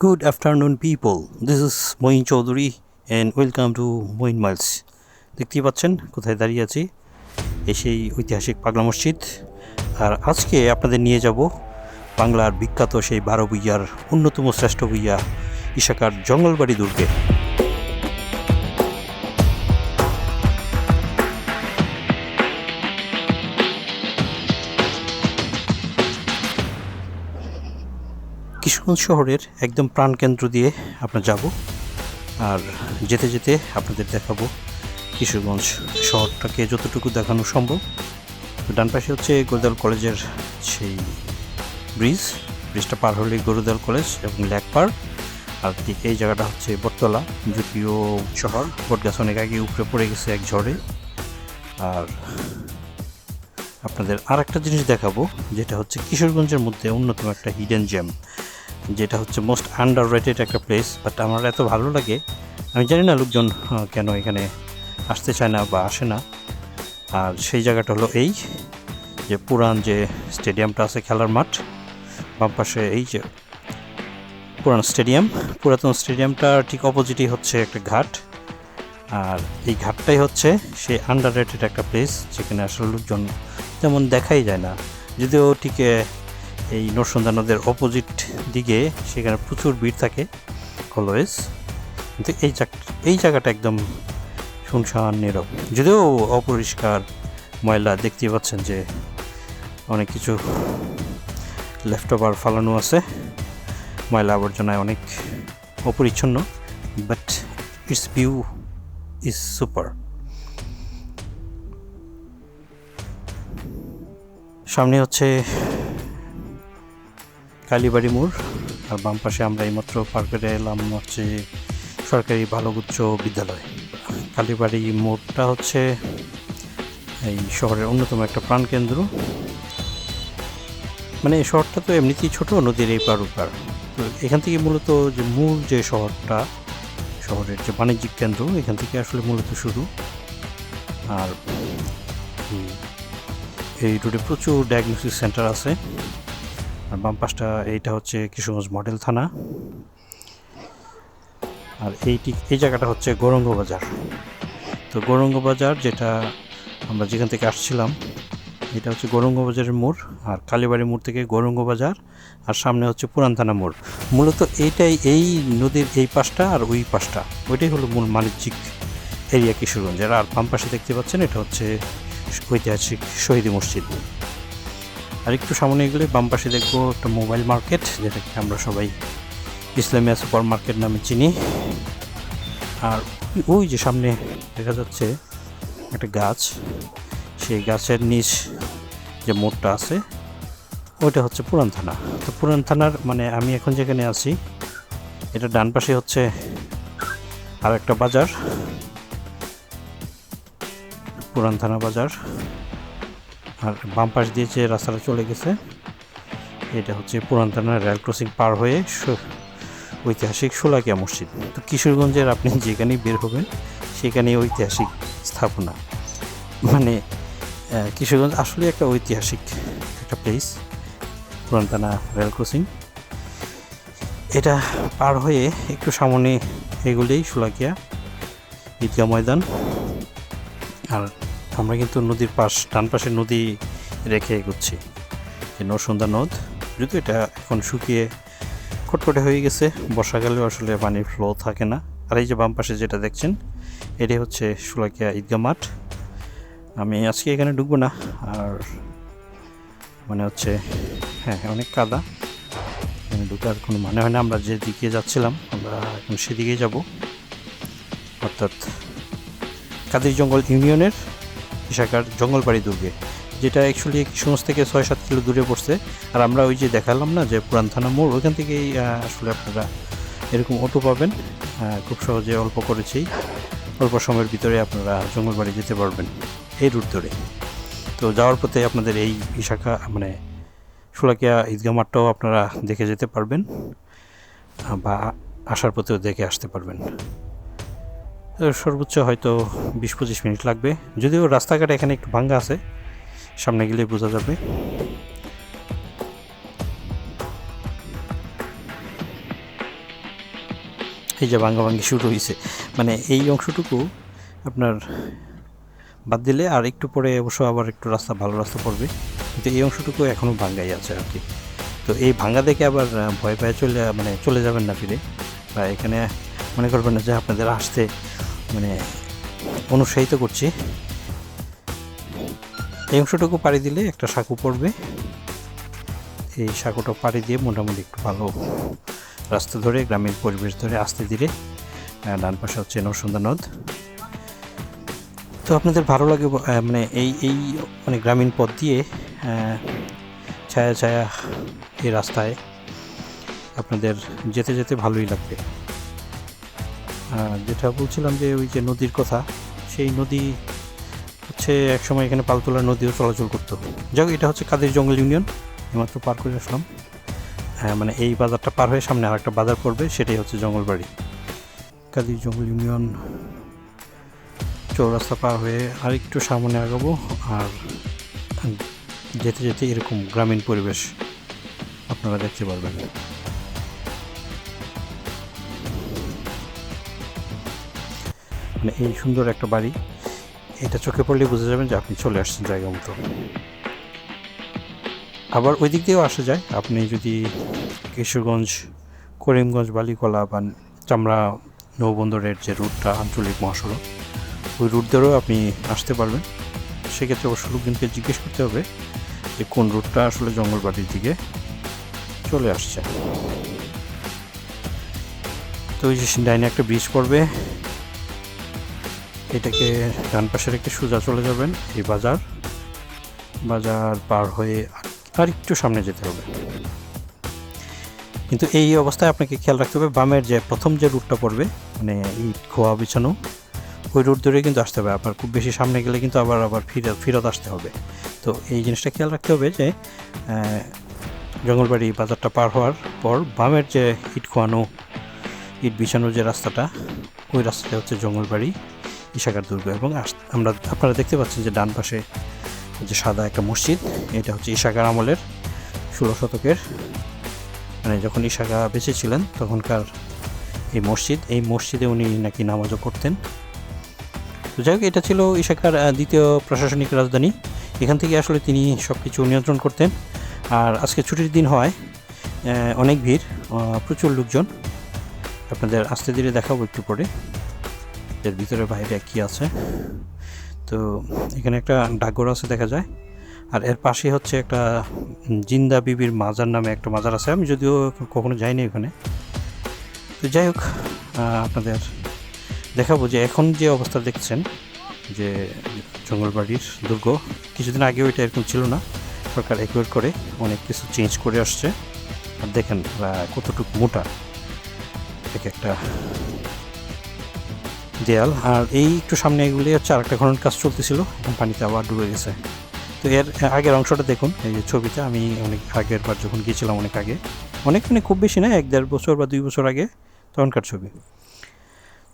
Good afternoon, people. This is Moin Chaudhuri and welcome to Moin Miles. দেখতেই পাচ্ছেন কোথায় দাঁড়িয়ে আছি এই সেই ঐতিহাসিক পাগলা মসজিদ আর আজকে আপনাদের নিয়ে যাব বাংলার বিখ্যাত সেই বারো ভুইয়ার অন্যতম শ্রেষ্ঠ ভুইয়া ইশাকার জঙ্গলবাড়ি দুর্গে কিশোরগঞ্জ শহরের একদম প্রাণকেন্দ্র দিয়ে আমরা যাব আর যেতে যেতে আপনাদের দেখাবো কিশোরগঞ্জ শহরটাকে যতটুকু দেখানো সম্ভব। ডান পাশে হচ্ছে গরুদাল কলেজের সেই ব্রিজ, ব্রিজটা পার হলেই গরুদাল কলেজ এবং ল্যাক পার আর ঠিক এই জায়গাটা হচ্ছে বটতলা, যদিও শহর, বটগাছ অনেক আগে উপরে পড়ে গেছে এক ঝড়ে। আর আপনাদের আর একটা জিনিস দেখাবো, যেটা হচ্ছে কিশোরগঞ্জের মধ্যে অন্যতম একটা হিডেন জেম যেটা হচ্ছে মোস্ট আন্ডার রেটেড একটা প্লেস বাট আমার এত ভালো লাগে, আমি জানি না লোকজন কেন এখানে আসতে চায় না বা আসে না। আর সেই জায়গাটা হলো এই যে পুরান যে স্টেডিয়ামটা আছে খেলার মাঠ, বাম পাশে এই যে পুরান স্টেডিয়াম পুরাতন স্টেডিয়ামটার ঠিক অপোজিটই হচ্ছে একটা ঘাট। আর এই ঘাটটাই হচ্ছে সেই আন্ডার রেটেড একটা প্লেস যেখানে আসলে লোকজন তেমন দেখাই যায় না। যদিও ঠিক এই নরসন্দা নদের অপোজিট দিকে সেখানে প্রচুর ভিড় থাকে অলওয়েজ। কিন্তু এই এই জায়গাটা একদম শুনশান নীরব। যদিও অপরিষ্কার ময়লা দেখতে পাচ্ছেন যে অনেক কিছু লেফট ওভার ফালানো আছে। ময়লা আবর্জনায় অনেক অপরিচ্ছন্ন but it's view is super সামনে হচ্ছে কালীবাড়ি মোড়, আর বাম পাশে আমরা এইমাত্র পার করে এলাম হচ্ছে সরকারি বালক বিদ্যালয়। কালীবাড়ি মোড়টা হচ্ছে এই শহরের অন্যতম একটা প্রাণকেন্দ্র। মানে এই শহরটা তো এমনিতেই ছোট নদীর এই পার ওপার। তো এখান থেকে মূলত যে মূল যে শহরটা, শহরের যে বাণিজ্যিক কেন্দ্র, এখান থেকে আসলে মূলত শুরু। আর এই- এই রোডে প্রচুর ডায়াগনোসিস সেন্টার আছে। আর বাম পাশটা এইটা হচ্ছে কিশোরগঞ্জ মডেল থানা। আর এইটি এই জায়গাটা হচ্ছে গৌরঙ্গ বাজার। তো গৌরঙ্গ বাজার যেটা আমরা যেখান থেকে আসছিলাম, এটা হচ্ছে গৌরঙ্গ বাজারের মোড় আর কালীবাড়ি মোড় থেকে গৌরঙ্গ বাজার আর সামনে হচ্ছে পুরান থানা মোড়। মূলত এইটাই এই নদীর এই পাশটা আর ওই পাশটা, ওইটাই হলো মূল বাণিজ্যিক এরিয়া কিশোরগঞ্জের। আর বাম পাশে দেখতে পাচ্ছেন এটা হচ্ছে ঐতিহাসিক শহীদ মসজিদ। আর একটু সামনে গেলে বাম পাশে দেখব একটা মোবাইল মার্কেট, যেটাকে আমরা সবাই ইসলামিয়া সুপার মার্কেট নামে চিনি। আর ওই যে সামনে দেখা যাচ্ছে একটা গাছ, সেই গাছের নিচ যে মোড়টা আছে, ওইটা হচ্ছে পুরান থানা। তো পুরান থানার মানে আমি এখন যেখানে আছি, এটা ডান পাশে হচ্ছে আর একটা বাজার, পুরান থানা বাজার। আর বাম পাশ দিয়ে যে রাস্তাটা চলে গেছে, এটা হচ্ছে পুরান থানার রেল ক্রসিং পার হয়ে ঐতিহাসিক সোলাকিয়া মসজিদ। তো কিশোরগঞ্জের আপনি যেখানেই বের হবেন, সেখানেই ঐতিহাসিক স্থাপনা। মানে কিশোরগঞ্জ আসলে একটা ঐতিহাসিক একটা প্লেস পুরান থানা রেল ক্রসিং। এটা পার হয়ে একটু সামনে এগুলেই সোলাকিয়া ঈদগাহ ময়দান। আর আমরা কিন্তু নদীর পাশ, ডান পাশে নদী রেখে এগোচ্ছি। নরসুন্দা নদ যদি এটা এখন শুকিয়ে খটখটে হয়ে গেছে, বর্ষাকালেও আসলে পানির ফ্লো থাকে না। আর এই যে বাম পাশে যেটা দেখছেন এটাই হচ্ছে সুলাকিয়া ঈদগাহ মাঠ। আমি আজকে এখানে ঢুকবো না, আর মানে হচ্ছে হ্যাঁ অনেক কাদা। এখানে ঢুকার কোনো মানে হয় না, আমরা যেদিকে যাচ্ছিলাম, আমরা এখন সেদিকেই যাব। অর্থাৎ কাদের জঙ্গল ইউনিয়নের শাখার জঙ্গলবাড়ি দুর্গে, যেটা অ্যাকচুয়ালি কিশোরগঞ্জ থেকে ছয় সাত কিলো দূরে পড়ছে। আর আমরা ওই যে দেখালাম না যে পুরান থানা মোড় ওইখান থেকেই আসলে আপনারা এরকম অটো পাবেন। খুব সহজে অল্প করেছেই, অল্প সময়ের ভিতরে আপনারা জঙ্গলবাড়ি যেতে পারবেন এই রুট ধরে। তো যাওয়ার পথে আপনাদের এই শাখা মানে সুলাকিয়া ঈদগাহ মাঠটাও আপনারা দেখে যেতে পারবেন, বা আসার পথেও দেখে আসতে পারবেন। সর্বোচ্চ হয়তো বিশ পঁচিশ মিনিট লাগবে। যদিও রাস্তাঘাট এখানে একটু ভাঙ্গা আছে, সামনে গেলে বোঝা যাবে। এই যে ভাঙ্গা ভাঙ্গি শুরু হয়েছে মানে এই অংশটুকু আপনার বাদ দিলে আর একটু পরে অবশ্য আবার একটু রাস্তা, ভালো রাস্তা পড়বে। কিন্তু এই অংশটুকু এখনও ভাঙ্গাই আছে আর কি। তো এই ভাঙ্গা দেখে আবার ভয় পায়ে চলে মানে চলে যাবেন না ফিরে। বা এখানে মনে করবেন না যে আপনাদের আসতে মানে অনুৎসাহিত করছি। এই অংশটুকু পাড়ি দিলে একটা সাঁকু পড়বে। এই সাঁকুটা পাড়ি দিয়ে মোটামুটি একটু ভালো রাস্তা ধরে গ্রামীণ পরিবেশ ধরে আসতে আহ, ডান পাশে হচ্ছে নরসুন্দর নদ। তো আপনাদের ভালো লাগে মানে এই এই মানে গ্রামীণ পথ দিয়ে ছায়া ছায়া এই রাস্তায় আপনাদের যেতে যেতে ভালোই লাগবে। যেটা বলছিলাম যে ওই যে নদীর কথা, সেই নদী হচ্ছে একসময় এখানে পালতোলা নদীও চলাচল করতো। যাক, এটা হচ্ছে কাদের জঙ্গল ইউনিয়ন? এইমাত্র পার করে আসলাম। হ্যাঁ মানে এই বাজারটা পার হয়ে সামনে আর একটা বাজার পড়বে, সেটাই হচ্ছে জঙ্গলবাড়ি কাদির জঙ্গল ইউনিয়ন? চৌরাস্তা পার হয়ে আর একটু সামনে আগাবো আর যেতে যেতে এরকম গ্রামীণ পরিবেশ আপনারা দেখতে পারবেন। মানে এই সুন্দর একটা বাড়ি, এটা চোখে পড়লে বুঝে যাবেন যে আপনি চলে আসছেন জায়গা মতো। আবার ওই দিক দিয়েও আসা যায়, আপনি যদি কিশোরগঞ্জ, করিমগঞ্জ, বালিকলা বা চামড়া, নৌবন্দরের যে রুটটা আঞ্চলিক মহাসড়ক, ওই রুট ধরেও আপনি আসতে পারবেন। সেক্ষেত্রে অবশ্য লোকজনকে জিজ্ঞেস করতে হবে যে কোন রুটটা আসলে জঙ্গলবাড়ির দিকে চলে আসছে। তো ওই যে ডাইনে একটা ব্রিজ পড়বে এটাকে ডান পাশে রেখে সোজা চলে যাবেন, এই বাজার। বাজার পার হয়ে আর একটু সামনে যেতে হবে। কিন্তু এই অবস্থায় আপনাকে খেয়াল রাখতে হবে, বামের যে প্রথম যে রুটটা পড়বে মানে ইট, খোয়া, বিছানো, ওই রুট ধরে কিন্তু আসতে হবে। আপনার খুব বেশি সামনে গেলে কিন্তু আবার আবার ফিরত ফেরত আসতে হবে। তো এই জিনিসটা খেয়াল রাখতে হবে যে জঙ্গলবাড়ি বাজারটা পার হওয়ার পর বামের যে ইট খোয়ানো, ইট বিছানো যে রাস্তাটা, ওই রাস্তাটা হচ্ছে জঙ্গলবাড়ি। ইশাকার দুর্গ এবং আমরা আপনারা দেখতে পাচ্ছেন যে ডান পাশে যে সাদা একটা মসজিদ, এটা হচ্ছে ইশাকার আমলের ষোলো শতকের। মানে যখন ইশাকা বেঁচে ছিলেন, তখনকার এই মসজিদ, এই মসজিদে উনি নাকি নামাজও করতেন তো যাই হোক, এটা ছিল ইশাকার দ্বিতীয় প্রশাসনিক রাজধানী। এখান থেকে আসলে তিনি সব কিছু নিয়ন্ত্রণ করতেন। আর আজকে ছুটির দিন হয় অনেক ভিড় প্রচুর লোকজন। আপনাদের আস্তে ধীরে দেখাবো একটু পরে। এর ভিতরে বাইরে কি আছে? তো এখানে একটা ডাকঘর আছে দেখা যায়। আর এর পাশে হচ্ছে একটা জিন্দা বিবির মাজার নামে একটা মাজার আছে। আমি যদিও কখনো যাইনি ওখানে তো যাই হোক আপনাদের দেখাবো যে এখন যে অবস্থা দেখছেন, যে জঙ্গলবাড়ির দুর্গ, কিছুদিন আগে ওইটা এরকম ছিল না। সরকার একুয়েট করে অনেক কিছু চেঞ্জ করে আসছে। আর দেখেন কতটুকু মোটা। এক একটা দেয়াল, আর এই একটু সামনে এগুলি হচ্ছে আরেকটা খনন কাজ চলতেছিল এখন পানিতে আবার ডুবে গেছে। তো এর আগের অংশটা দেখুন, এই যে ছবিটা, আমি অনেক আগের বার যখন গিয়েছিলাম অনেক আগে, অনেক মানে খুব বেশি না, এক দেড় বছর বা দুই বছর আগে তখনকার ছবি।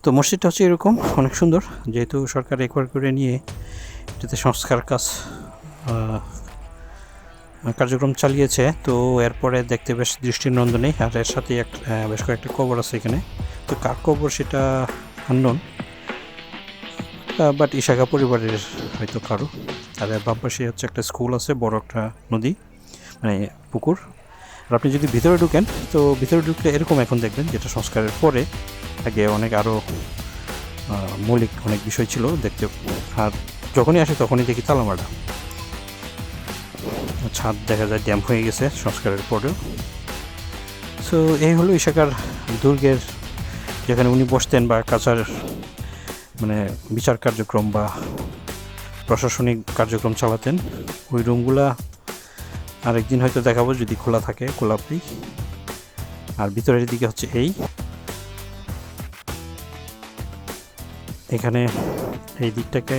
তো মসজিদটা হচ্ছে এরকম, অনেক সুন্দর, যেহেতু সরকার একবার করে নিয়ে এটাতে সংস্কার কাজ কার্যক্রম চালিয়েছে, তো এরপরে দেখতে বেশ দৃষ্টিনন্দনেই, আর এর সাথে এক বেশ কয়েকটা কবর আছে এখানে। তো কার কবর সেটা আননোন বাট ইশাকা পরিবারের হয়তো কারও। আর বাম পাশে হচ্ছে একটা স্কুল আছে, বড় একটা নদী মানে পুকুর। আর আপনি যদি ভিতরে ঢুকেন, তো ভিতরে ঢুকলে এরকম এখন দেখবেন যেটা সংস্কারের পরে আগে অনেক আরও মৌলিক অনেক বিষয় ছিল দেখতে। আর যখনই আসে তখনই দেখি তালামারা ছাদ দেখা যায় ড্যাম্প হয়ে গেছে সংস্কারের পরেও। সো এই হলো ইশাকার দুর্গের যেখানে উনি বসতেন বা কাছার মানে বিচার কার্যক্রম বা প্রশাসনিক কার্যক্রম চালাতেন, ওই রুমগুলা আরেকদিন হয়তো দেখাবো যদি খোলা থাকে গোলাপি আর ভিতরের দিকে হচ্ছে এই। এখানে এই দিকটাকে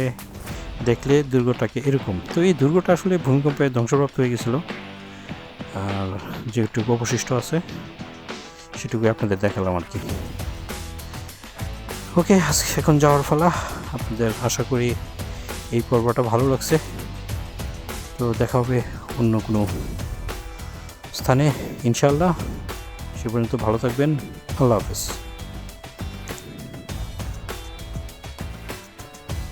দেখলে দুর্গটাকে এরকম। তো এই দুর্গটা আসলে ভূমিকম্পে ধ্বংসপ্রাপ্ত হয়ে গেছিল। আর যেটুকু অবশিষ্ট আছে, সেটুকুই আপনাদের দেখালাম আর কি। ওকে আজকে এখন যাওয়ার ফলা আপনাদের আশা করি এই পর্বটা ভালো লাগছে। তো দেখা হবে অন্য কোনো স্থানে। ইনশাল্লাহ সে পর্যন্ত ভালো থাকবেন। আল্লাহ হাফেজ।